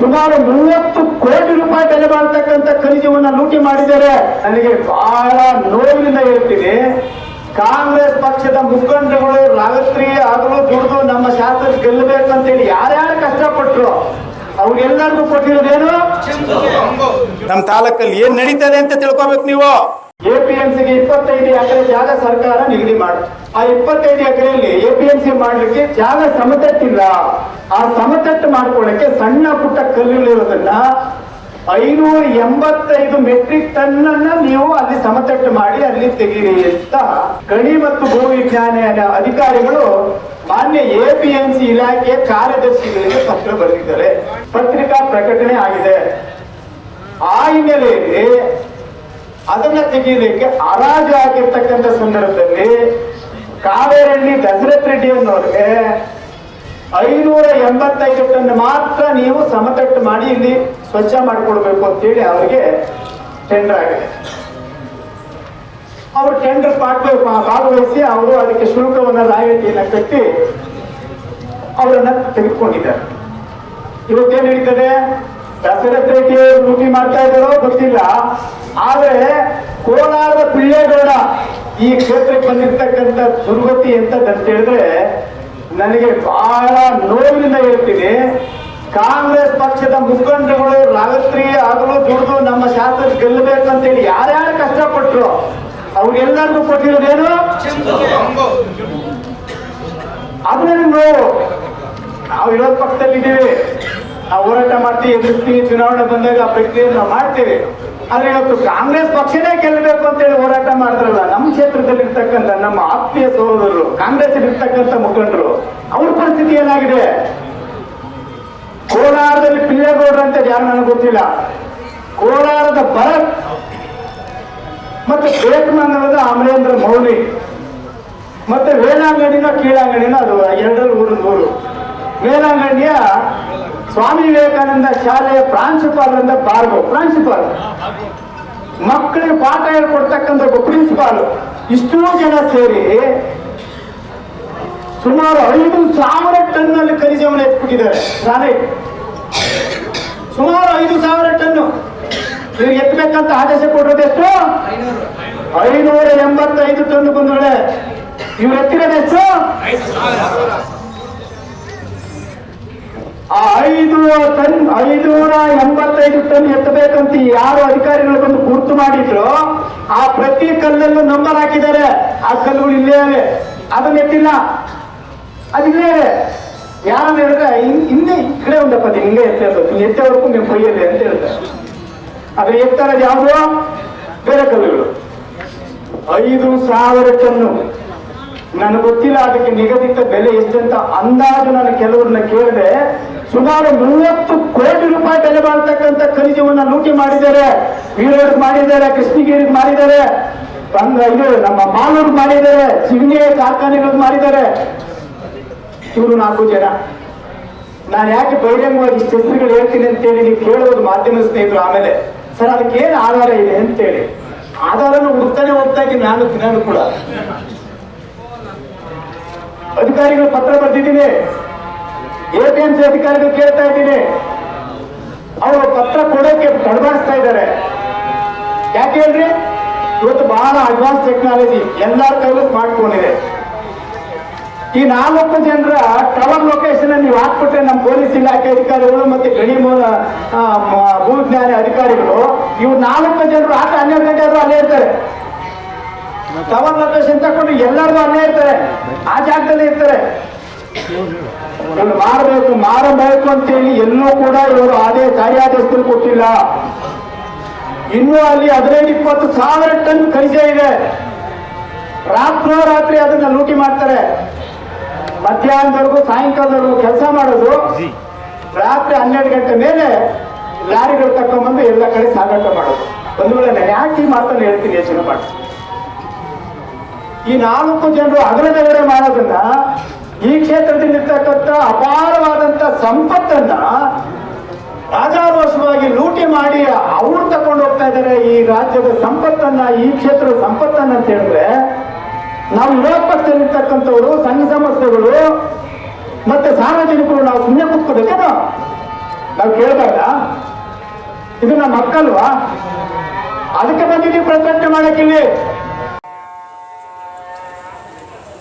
ಸುಮಾರು ಮೂವತ್ತು ಕೋಟಿ ರೂಪಾಯಿ ಬೆಲೆ ಬಾಳ್ತಕ್ಕಂಥ ಖನಿಜವನ್ನ ಲೂಟಿ ಮಾಡಿದ್ದಾರೆ. ನನಗೆ ಬಹಳ ನೋವಿನಿಂದ ಹೇಳ್ತೀನಿ. ಕಾಂಗ್ರೆಸ್ ಪಕ್ಷದ ಮುಖಂಡರುಗಳು ರಾತ್ರಿ ಆಗಲೂ ದುಡಿದು ನಮ್ಮ ಶಾಸಕ ಗೆಲ್ಲಬೇಕಂತೇಳಿ ಯಾರ್ಯಾರು ಕಷ್ಟಪಟ್ರು, ಅವ್ರಿಗೆಲ್ಲರಿಗೂ ಕೊಟ್ಟಿರೋದೇನು? ನಮ್ಮ ತಾಲೂಕಲ್ಲಿ ಏನ್ ನಡೀತದೆ ಅಂತ ತಿಳ್ಕೊಬೇಕು ನೀವು. ಎಪಿಎಂಸಿಗೆ ಇಪ್ಪತ್ತೈದು ಎಕರೆ ಜಾಗ ಸರ್ಕಾರ ನಿಗದಿ ಮಾಡು, ಆ ಇಪ್ಪತ್ತೈದು ಎಕರೆಯಲ್ಲಿ ಎಪಿಎಂಸಿ ಮಾಡಲಿಕ್ಕೆ ಜಾಗ ಸಮತಟ್ಟಿಲ್ಲ. ಆ ಸಮತಟ್ಟು ಮಾಡ್ಕೊಳ್ಳಕ್ಕೆ ಸಣ್ಣ ಪುಟ್ಟ ಕಲ್ಲುಗಳಿರೋದನ್ನ ಐನೂರ ಎಂಬತ್ತೈದು ಮೆಟ್ರಿಕ್ ಟನ್ ಅನ್ನ ನೀವು ಅಲ್ಲಿ ಸಮತಟ್ಟು ಮಾಡಿ ಅಲ್ಲಿ ತೆಗೀರಿ ಅಂತ ಗಣಿ ಮತ್ತು ಭೂ ವಿಜ್ಞಾನ ಅಧಿಕಾರಿಗಳು ಮಾನ್ಯ ಎಪಿಎಂಸಿ ಇಲಾಖೆ ಕಾರ್ಯದರ್ಶಿಗಳಿಗೆ ಪತ್ರ ಬರೆದಿದ್ದಾರೆ. ಪತ್ರಿಕಾ ಪ್ರಕಟಣೆ ಆಗಿದೆ. ಆ ಹಿನ್ನೆಲೆಯಲ್ಲಿ ಅದನ್ನ ತೆಗೀಲಿಕ್ಕೆ ಹರಾಜು ಆಗಿರ್ತಕ್ಕಂಥ ಸಂದರ್ಭದಲ್ಲಿ ಕಾವೇರಳ್ಳಿ ದಶರಥ್ ರೆಡ್ಡಿ ಅನ್ನೋರಿಗೆ ಐನೂರ ಎಂಬತ್ತೈದು ಟನ್ ಮಾತ್ರ ನೀವು ಸಮತಟ್ಟು ಮಾಡಿ ಇಲ್ಲಿ ಸ್ವಚ್ಛ ಮಾಡಿಕೊಳ್ಬೇಕು ಅಂತೇಳಿ ಅವರಿಗೆ ಟೆಂಡರ್ ಆಗಿದೆ. ಅವರು ಟೆಂಡರ್ ಪಾಠ ಭಾಗವಹಿಸಿ ಅವರು ಅದಕ್ಕೆ ಶುಲ್ಕವನ್ನು ರಾಯಲ್ಟಿಯನ್ನ ಕಟ್ಟಿ ಅವರನ್ನ ತೆಗೆದುಕೊಂಡಿದ್ದಾರೆ. ಇವತ್ತೇನ್ ಹೇಳ್ತಾರೆ ದಶರಥ ರೆಡ್ಡಿ ಅವರು ಲೂಟಿ ಮಾಡ್ತಾ ಇದ್ದಾರೋ ಗೊತ್ತಿಲ್ಲ. ಆದ್ರೆ ಕೋಲಾರದ ಪಿಳ್ಳೇಗೌಡ ಈ ಕ್ಷೇತ್ರಕ್ಕೆ ಬಂದಿರ್ತಕ್ಕಂಥ ದುರ್ಗತಿ ಎಂತದಂತ ಹೇಳಿದ್ರೆ ನನಗೆ ಬಹಳ ನೋವಿನಿಂದ ಹೇಳ್ತೀನಿ. ಕಾಂಗ್ರೆಸ್ ಪಕ್ಷದ ಮುಖಂಡಗಳು ರಾತ್ರಿ ಆಗಲು ದುಡಿದು ನಮ್ಮ ಶಾಸಕ ಗೆಲ್ಲಬೇಕಂತೇಳಿ ಯಾರ್ಯಾರು ಕಷ್ಟಪಟ್ರು ಅವ್ರಿಗೆಲ್ಲರಿಗೂ ಕೊಟ್ಟಿರೋದೇನು? ಅದನ್ನ ನೋವು. ನಾವು ವಿರೋಧ ಪಕ್ಷದಲ್ಲಿದ್ದೀವಿ ನಾವು ಹೋರಾಟ ಮಾಡ್ತೀವಿ ಎದುರಿಸ್ತೀವಿ ಚುನಾವಣೆ ಬಂದಾಗ ಆ ಪ್ರಕ್ರಿಯೆಯನ್ನು ನಾವು ಮಾಡ್ತೀವಿ. ಆದ್ರೆ ಇವತ್ತು ಕಾಂಗ್ರೆಸ್ ಪಕ್ಷನೇ ಗೆಲ್ಲಬೇಕು ಅಂತೇಳಿ ಹೋರಾಟ ಮಾಡಿದ್ರಲ್ಲ ನಮ್ಮ ಕ್ಷೇತ್ರದಲ್ಲಿ ಇರ್ತಕ್ಕಂಥ ನಮ್ಮ ಆತ್ಮೀಯ ಸಹೋದರರು ಕಾಂಗ್ರೆಸ್ ಇರ್ತಕ್ಕಂಥ ಮುಖಂಡರು, ಅವ್ರ ಪರಿಸ್ಥಿತಿ ಏನಾಗಿದೆ? ಕೋಲಾರದಲ್ಲಿ ಪಿಳ್ಳೇಗೌಡರು ಅಂತ ಯಾರು ನನಗೆ ಗೊತ್ತಿಲ್ಲ. ಕೋಲಾರದ ಭರತ್ ಮತ್ತೆ ಬೇಕಮಂಗಲದ ಅಮರೇಂದ್ರ ಮೌಲಿ ಮತ್ತೆ ವೇಲಾಂಗಣಿನ ಕೀಳಾಂಗಣಿನ ಅದು, ಎರಡರಲ್ಲಿ ಊರು ಊರು ವೇಲಾಂಗಣಿಯ ಸ್ವಾಮಿ ವಿವೇಕಾನಂದ ಶಾಲೆಯ ಪ್ರಾಂಶುಪಾಲರಿಂದ ಭಾರ್ಗವ್. ಪ್ರಾಂಶುಪಾಲ ಮಕ್ಕಳಿಗೆ ಪಾಠ ಹೇಳ್ಕೊಡ್ತಕ್ಕಂಥ ಒಬ್ಬ ಪ್ರಿನ್ಸಿಪಾಲ್ ಇಷ್ಟೋ ಜನ ಸೇರಿ ಸುಮಾರು ಐದು ಸಾವಿರ ಟನ್ನಲ್ಲಿ ಖನಿಜವನ್ನು ಎತ್ಬಿಟ್ಟಿದ್ದಾರೆ. ಗ್ರಾನೈಟ್ ಸುಮಾರು ಐದು ಸಾವಿರ ಟನ್ನು. ಇವ್ರಿಗೆ ಎತ್ತಬೇಕಂತ ಆದೇಶ ಕೊಡೋದು ಎಷ್ಟು? ಐನೂರ. ಎಂಬತ್ತೈದು ಟನ್ ಬಂದ್ರೆ ಇವ್ರು ಎತ್ತಿರೋದು ಎಷ್ಟು? ಆ ಐದು ಟನ್ ಐನೂರ ಎಂಬತ್ತೈದು ಟನ್ ಎತ್ತಬೇಕಂತ ಯಾರು ಅಧಿಕಾರಿಗಳು ಬಂದು ಗುರುತು ಮಾಡಿದ್ರು, ಆ ಪ್ರತಿ ಕಲ್ಲಲ್ಲೂ ನಂಬರ್ ಹಾಕಿದ್ದಾರೆ ಆ ಕಲ್ಲುಗಳು ಇಲ್ಲೇ ಅದನ್ನ ಎತ್ತಿಲ್ಲ. ಅದಿಲ್ಲೇ ಯಾರು ಹೇಳಿದ್ರೆ ಇನ್ನೇ ಈ ಕಡೆ ಒಂದಪ್ಪ ಹಿಂಗೆ ಹಿಂಗೆ ಎತ್ತವರೆಗೂ ನೀವು ಕೊಯ್ಯಲ್ಲಿ ಅಂತ ಹೇಳ್ತಾರೆ ಅದ್ರ ಎತ್ತರದ ಯಾವುದು? ಬೇರೆ ಕಲ್ಲುಗಳು. ಐದು ಸಾವಿರ ಟನ್ನು. ನನಗೆ ಗೊತ್ತಿಲ್ಲ ಅದಕ್ಕೆ ನಿಗದಿತ ಬೆಲೆ ಎಷ್ಟಂತ ಅಂದಾಜು ನಾನು ಕೆಲವ್ರನ್ನ ಕೇಳಿದೆ. ಸುಮಾರು ಮೂವತ್ತು ಕೋಟಿ ರೂಪಾಯಿ ಬೆಲೆ ಬಾಳ್ತಕ್ಕಂಥ ಖನಿಜವನ್ನ ಲೂಟಿ ಮಾಡಿದ್ದಾರೆ. ವೀರೂರಿಗೆ ಮಾಡಿದ್ದಾರೆ, ಕೃಷ್ಣಗಿರಿಗೆ ಮಾಡಿದ್ದಾರೆ. ಇದು ನಮ್ಮ ಮಾಲೂರು ಮಾಡಿದ್ದಾರೆ, ಸಿಂಗೆ ಕಾರ್ಖಾನೆಗಳಿಗೆ ಮಾಡಿದ್ದಾರೆ. ಇವರು ನಾಲ್ಕು ಜನ. ನಾನು ಯಾಕೆ ಬಹಿರಂಗವಾಗಿ ಇಷ್ಟು ಹೆಸರುಗಳು ಹೇಳ್ತೀನಿ ಅಂತೇಳಿ ನೀವು ಕೇಳೋದು ಮಾಧ್ಯಮ ಸ್ನೇಹಿತರು ಆಮೇಲೆ. ಸರ್ ಅದಕ್ಕೆ ಏನು ಆಧಾರ ಇದೆ ಅಂತೇಳಿ. ಆಧಾರನ ಹುಡ್ತಾನೆ ಹೋಗ್ತಾ ಇದ್ದೀನಿ ನಾನು ದಿನಾನು ಕೂಡ. ಅಧಿಕಾರಿಗಳು ಪತ್ರ ಬರೆದಿದ್ದೀನಿ. ಎಪಿಎಂಸಿ ಅಧಿಕಾರಿಗಳು ಕೇಳ್ತಾ ಇದ್ದೀನಿ. ಅವರು ಪತ್ರ ಕೊಡೋಕೆ ತಡಬಾರಿಸ್ತಾ ಇದ್ದಾರೆ. ಯಾಕೆ ಹೇಳ್ರಿ? ಇವತ್ತು ಬಹಳ ಅಡ್ವಾನ್ಸ್ ಟೆಕ್ನಾಲಜಿ ಎಲ್ಲರ ಕೈಲೂ ಸ್ಮಾರ್ಟ್ ಈ ನಾಲ್ಕು ಜನರ ಟವರ್ ಲೊಕೇಶನ್ ನೀವು ಹಾಕ್ಬಿಟ್ರೆ ನಮ್ಮ ಪೊಲೀಸ್ ಇಲಾಖೆ ಅಧಿಕಾರಿಗಳು ಮತ್ತೆ ಗಣಿ ಮೂಲ ಭೂವಿಜ್ಞಾನ ಅಧಿಕಾರಿಗಳು, ಇವ್ರು ನಾಲ್ಕು ಜನರು ಆತ ಹನ್ನೆರಡು ಗಂಟೆ ಆದ್ರೂ ಅಲ್ಲೇ ಇರ್ತಾರೆ. ಟವರ್ ಲೊಕೇಶನ್ ತಗೊಂಡು ಎಲ್ಲರೂ ಅಲ್ಲೇ ಇರ್ತಾರೆ. ಆ ಜಾಗದಲ್ಲಿ ಇರ್ತಾರೆ. ಮಾಡಬೇಕು ಮಾರಬೇಕು ಮಾರಬೇಕು ಅಂತೇಳಿ ಎಲ್ಲೂ ಕೂಡ ಇವರು ಆದೇ ಕಾರ್ಯಾದೇಶದಲ್ಲಿ ಕೊಟ್ಟಿಲ್ಲ. ಇನ್ನೂ ಅಲ್ಲಿ ಹದಿನೈದು ಇಪ್ಪತ್ತು ಸಾವಿರ ಟನ್ ಖನಿಜ ಇದೆ. ರಾತ್ರೋರಾತ್ರಿ ಅದನ್ನ ಲೂಟಿ ಮಾಡ್ತಾರೆ. ಮಧ್ಯಾಹ್ನದವರೆಗೂ ಸಾಯಂಕಾಲದವರೆಗೂ ಕೆಲಸ ಮಾಡೋದು. ರಾತ್ರಿ ಹನ್ನೆರಡು ಗಂಟೆ ಮೇಲೆ ಲಾರಿಗಳು ತಕೊಂಡ್ಬಂದು ಎಲ್ಲ ಕಡೆ ಸಾಗಾಟ ಮಾಡೋದು. ಒಂದು ವೇಳೆ ನಾನು ಯಾಕೆ ಮಾತನ್ನು ಹೇಳ್ತೀನಿ ಯೋಚನೆ ಮಾಡಿ ಈ ನಾಲ್ಕು ಜನರು ಅಗ್ರದವರೆ ಮಾಡೋದನ್ನ ಈ ಕ್ಷೇತ್ರದಲ್ಲಿ ಇರ್ತಕ್ಕಂಥ ಅಪಾರವಾದಂತ ಸಂಪತ್ತನ್ನ ರಾಜಾರೋಷವಾಗಿ ಲೂಟಿ ಮಾಡಿ ಅವ್ರು ತಗೊಂಡು ಹೋಗ್ತಾ ಇದ್ದಾರೆ ಈ ರಾಜ್ಯದ ಸಂಪತ್ತನ್ನ, ಈ ಕ್ಷೇತ್ರದ ಸಂಪತ್ತನ್ನ ಅಂತ ಹೇಳಿದ್ರೆ ನಾವು ವಿರೋಧ ಪಕ್ಷದಲ್ಲಿರ್ತಕ್ಕಂಥವ್ರು ಸಂಘ ಸಂಸ್ಥೆಗಳು ಮತ್ತೆ ಸಾರ್ವಜನಿಕರು ನಾವು ಸುಮ್ಮನೆ ಕೂತ್ಕೋಬೇಕೇನೋ ನಾವು ಕೇಳಿದಾಗ, ಇದು ನಮ್ಮ ಮಕ್ಕಲ್ವಾ ಅದಕ್ಕೆ ಬಂದಿದ್ದೀವಿ ಪ್ರತಿಭಟನೆ ಮಾಡಕ್ಕಿಲ್ಲಿ